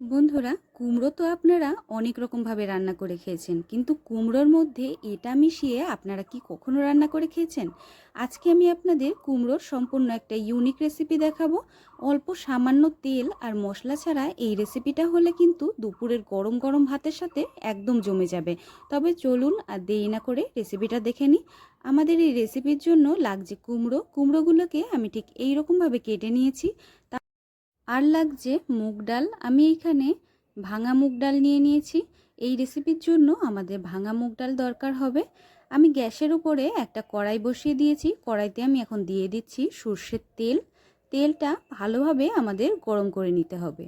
বন্ধুরা, কুমড়ো তো আপনারা অনেক রকমভাবে রান্না করে খেয়েছেন, কিন্তু কুমড়োর মধ্যে এটা মিশিয়ে আপনারা কি কখনো রান্না করে খেয়েছেন? আজকে আমি আপনাদের কুমড়োর সম্পূর্ণ একটা ইউনিক রেসিপি দেখাবো। অল্প সামান্য তেল আর মশলা ছাড়া এই রেসিপিটা হলে কিন্তু দুপুরের গরম গরম ভাতের সাথে একদম জমে যাবে। তবে চলুন আর দেরি না করে রেসিপিটা দেখে নিই। আমাদের এই রেসিপির জন্য লাগছে কুমড়ো। কুমড়োগুলোকে আমি ঠিক এই রকমভাবে কেটে নিয়েছি। আর লাগছে মুগ ডাল। আমি এখানে ভাঙা মুগ ডাল নিয়ে নিয়েছি। এই রেসিপির জন্য আমাদের ভাঙা মুগ ডাল দরকার হবে। আমি গ্যাসের উপরে একটা কড়াই বসিয়ে দিয়েছি। কড়াইতে আমি এখন দিয়ে দিচ্ছি সর্ষের তেল। তেলটা ভালোভাবে আমাদের গরম করে নিতে হবে।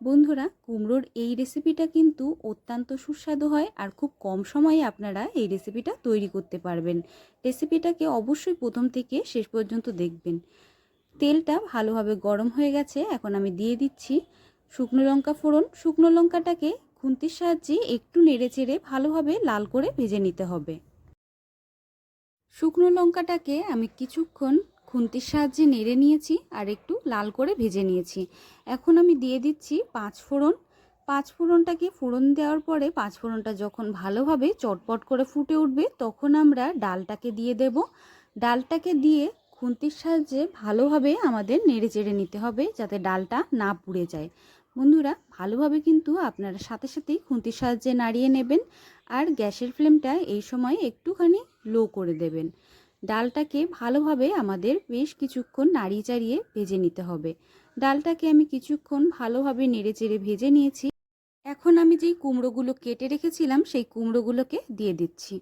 বন্ধুরা, কুমড়োর এই রেসিপিটা কিন্তু অত্যন্ত সুস্বাদু হয় আর খুব কম সময়ে আপনারা এই রেসিপিটা তৈরি করতে পারবেন। রেসিপিটাকে অবশ্যই প্রথম থেকে শেষ পর্যন্ত দেখবেন। তেলটা ভালোভাবে গরম হয়ে গেছে, এখন আমি দিয়ে দিচ্ছি শুকনো লঙ্কা ফোড়ন। শুকনো লঙ্কাটাকে খুন্তির সাহায্যে একটু নেড়ে চেড়ে ভালোভাবে লাল করে ভেজে নিতে হবে। শুকনো লঙ্কাটাকে আমি কিছুক্ষণ খুন্তির সাহায্যে নেড়ে নিয়েছি আর একটু লাল করে ভেজে নিয়েছি। এখন আমি দিয়ে দিচ্ছি পাঁচ ফোড়ন। পাঁচ ফোড়নটাকে ফোড়ন দেওয়ার পরে পাঁচ ফোড়নটা যখন ভালোভাবে চটপট করে ফুটে উঠবে, তখন আমরা ডালটাকে দিয়ে দেব। ডালটাকে দিয়ে খুন্তির সাহায্যে ভালোভাবে আমাদের নেড়ে চেড়ে নিতে হবে যাতে ডালটা না পুড়ে যায়। বন্ধুরা, ভালোভাবে কিন্তু আপনারা সাথে সাথেই খুন্তির সাহায্যে নাড়িয়ে নেবেন আর গ্যাসের ফ্লেমটা এই সময় একটুখানি লো করে দেবেন। ডালটাকে ভালোভাবে আমাদের বেশ কিছুক্ষণ নাড়িয়ে চাড়িয়ে ভেজে নিতে হবে। ডালটাকে আমি কিছুক্ষণ ভালোভাবে নেড়ে চেড়ে ভেজে নিয়েছি। এখন আমি যেই কুমড়োগুলো কেটে রেখেছিলাম, সেই কুমড়োগুলোকে দিয়ে দিচ্ছি।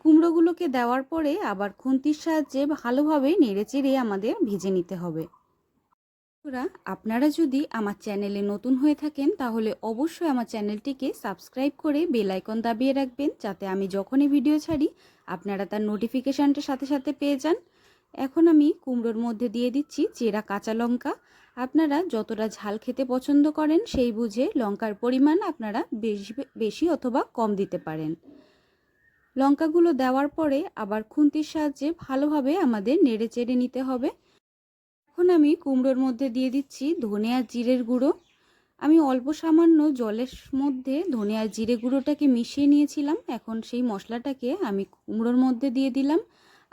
কুমড়োগুলোকে দেওয়ার পরে আবার খুন্তির সাহায্যে ভালোভাবে নেড়েচেড়ে আমাদের ভেজে নিতে হবে। আপনারা যদি আমার চ্যানেলে নতুন হয়ে থাকেন, তাহলে অবশ্যই আমার চ্যানেলটিকে সাবস্ক্রাইব করে বেল আইকন দাবিয়ে রাখবেন, যাতে আমি যখনই ভিডিও ছাড়ি, আপনারা তার নোটিফিকেশানটা সাথে সাথে পেয়ে যান। এখন আমি কুমড়োর মধ্যে দিয়ে দিচ্ছি চেরা কাঁচা লঙ্কা। আপনারা যতটা ঝাল খেতে পছন্দ করেন, সেই বুঝে লঙ্কার পরিমাণ আপনারা বেশি বেশি অথবা কম দিতে পারেন। লঙ্কাগুলো দেওয়ার পরে আবার খুন্তির সাহায্যে ভালোভাবে আমাদের নেড়ে চেড়ে নিতে হবে। এখন আমি কুমড়োর মধ্যে দিয়ে দিচ্ছি ধনে আর জিরের গুঁড়ো। আমি অল্প সামান্য জলের মধ্যে ধনে আর জিরে গুঁড়োটাকে মিশিয়ে নিয়েছিলাম। এখন সেই মশলাটাকে আমি কুমড়োর মধ্যে দিয়ে দিলাম।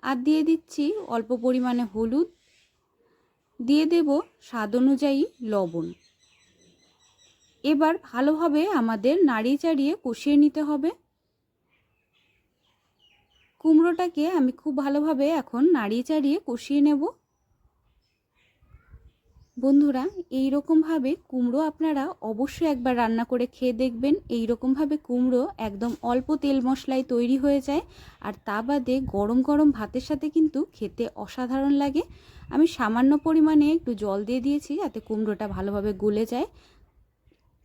আর দিয়ে দিচ্ছি অল্প পরিমাণে হলুদ। দিয়ে দেব স্বাদ অনুযায়ী লবণ। এবার ভালোভাবে আমাদের নাড়িয়ে চাড়িয়ে কষিয়ে নিতে হবে। কুমড়োটাকে আমি খুব ভালোভাবে এখন নাড়িয়ে চাড়িয়ে কষিয়ে নেব। বন্ধুরা এই রকমভাবে কুমড়ো আপনারা অবশ্যই একবার রান্না করে খেয়ে দেখবেন। এই রকমভাবে কুমড়ো একদম অল্প তেল মশলায় তৈরি হয়ে যায় আর তা বাদে গরম গরম ভাতের সাথে কিন্তু খেতে অসাধারণ লাগে। আমি সামান্য পরিমাণে একটু জল দিয়ে দিয়েছি যাতে কুমড়োটা ভালোভাবে গলে যায়।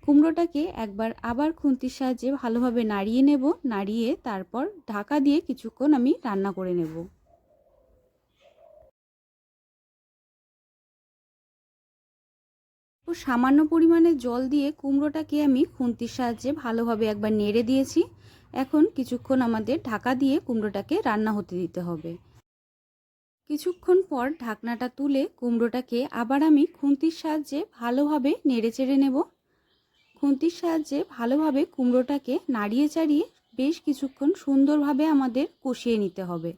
কুমড়োটাকে একবার আবার খুন্তির সাহায্যে ভালোভাবে নাড়িয়ে নেব, নাড়িয়ে তারপর ঢাকা দিয়ে কিছুক্ষণ আমি রান্না করে নেব। সামান্য পরিমাণে জল দিয়ে কুমড়োটাকে আমি খুন্তির সাহায্যে ভালোভাবে একবার নেড়ে দিয়েছি। এখন কিছুক্ষণ আমাদের ঢাকা দিয়ে কুমড়োটাকে রান্না হতে দিতে হবে। কিছুক্ষণ পর ঢাকনাটা তুলে কুমড়োটাকে আবার আমি খুন্তির সাহায্যে ভালোভাবে নেড়ে চেড়ে নেব। খুন্তির সাহায্যে ভালোভাবে কুমড়োটাকে নাড়িয়ে চাড়িয়ে বেশ কিছুক্ষণ সুন্দরভাবে আমাদের কষিয়ে নিতে হবে।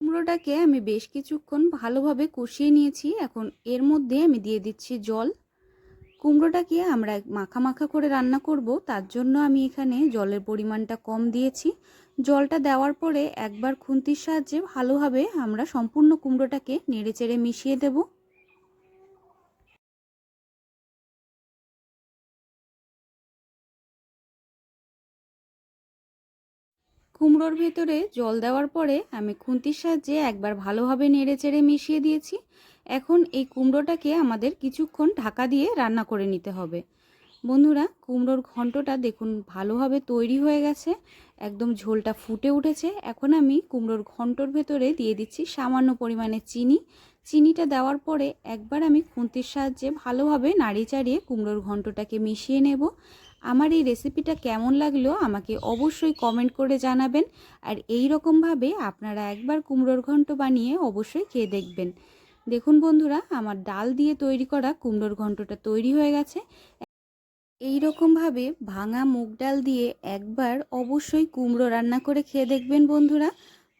কুমড়োটাকে আমি বেশ কিছুক্ষণ ভালোভাবে কষিয়ে নিয়েছি। এখন এর মধ্যে আমি দিয়ে দিচ্ছি জল। কুমড়োটাকে আমরা মাখা মাখা করে রান্না করব, তার জন্য আমি এখানে জলের পরিমাণটা কম দিয়েছি। জলটা দেওয়ার পরে একবার খুন্তির সাহায্যে ভালোভাবে আমরা সম্পূর্ণ কুমড়োটাকে নেড়ে চেড়ে মিশিয়ে দেব। কুমড়োর ভেতরে জল দেওয়ার পরে আমি খুন্তির সাহায্যে একবার ভালোভাবে নেড়ে চেড়ে মিশিয়ে দিয়েছি। এখন এই কুমড়োটাকে আমাদের কিছুক্ষণ ঢাকা দিয়ে রান্না করে নিতে হবে। বন্ধুরা, কুমড়োর ঘন্টটা দেখুন, ভালোভাবে তৈরি হয়ে গেছে। একদম ঝোলটা ফুটে উঠেছে। এখন আমি কুমড়োর ঘন্টর ভেতরে দিয়ে দিচ্ছি সামান্য পরিমাণে চিনি। চিনিটা দেওয়ার পরে একবার আমি খুন্তির সাহায্যে ভালোভাবে নাড়িয়ে চাড়িয়ে কুমড়োর ঘন্টটাকে মিশিয়ে নেব। আমার এই রেসিপিটা কেমন লাগল আমাকে অবশ্যই কমেন্ট করে জানাবেন। আর এই রকমভাবে আপনারা একবার কুমড়োর ঘন্ট বানিয়ে অবশ্যই খেয়ে দেখবেন। দেখুন বন্ধুরা, আমার ডাল দিয়ে তৈরি করা কুমড়োর ঘন্টটা তৈরি হয়ে গেছে। এই রকমভাবে ভাঙা মুগ ডাল দিয়ে একবার অবশ্যই কুমড়ো রান্না করে খেয়ে দেখবেন বন্ধুরা।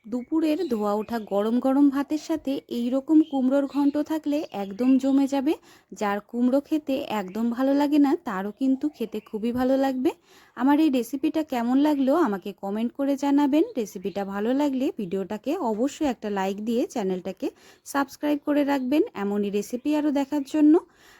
দুপুরের ধোয়া ওঠা গরম গরম ভাতের সাথে এই রকম কুমড়োর ঘন্ট থাকলে একদম জমে যাবে। যার কুমড়ো খেতে একদম ভালো লাগে না, তারও কিন্তু খেতে খুবই ভালো লাগবে। আমার এই রেসিপিটা কেমন লাগল আমাকে কমেন্ট করে জানাবেন। রেসিপিটা ভালো লাগলে ভিডিওটাকে অবশ্যই একটা লাইক দিয়ে চ্যানেলটাকে সাবস্ক্রাইব করে রাখবেন। এমনই রেসিপি আরও দেখার জন্য।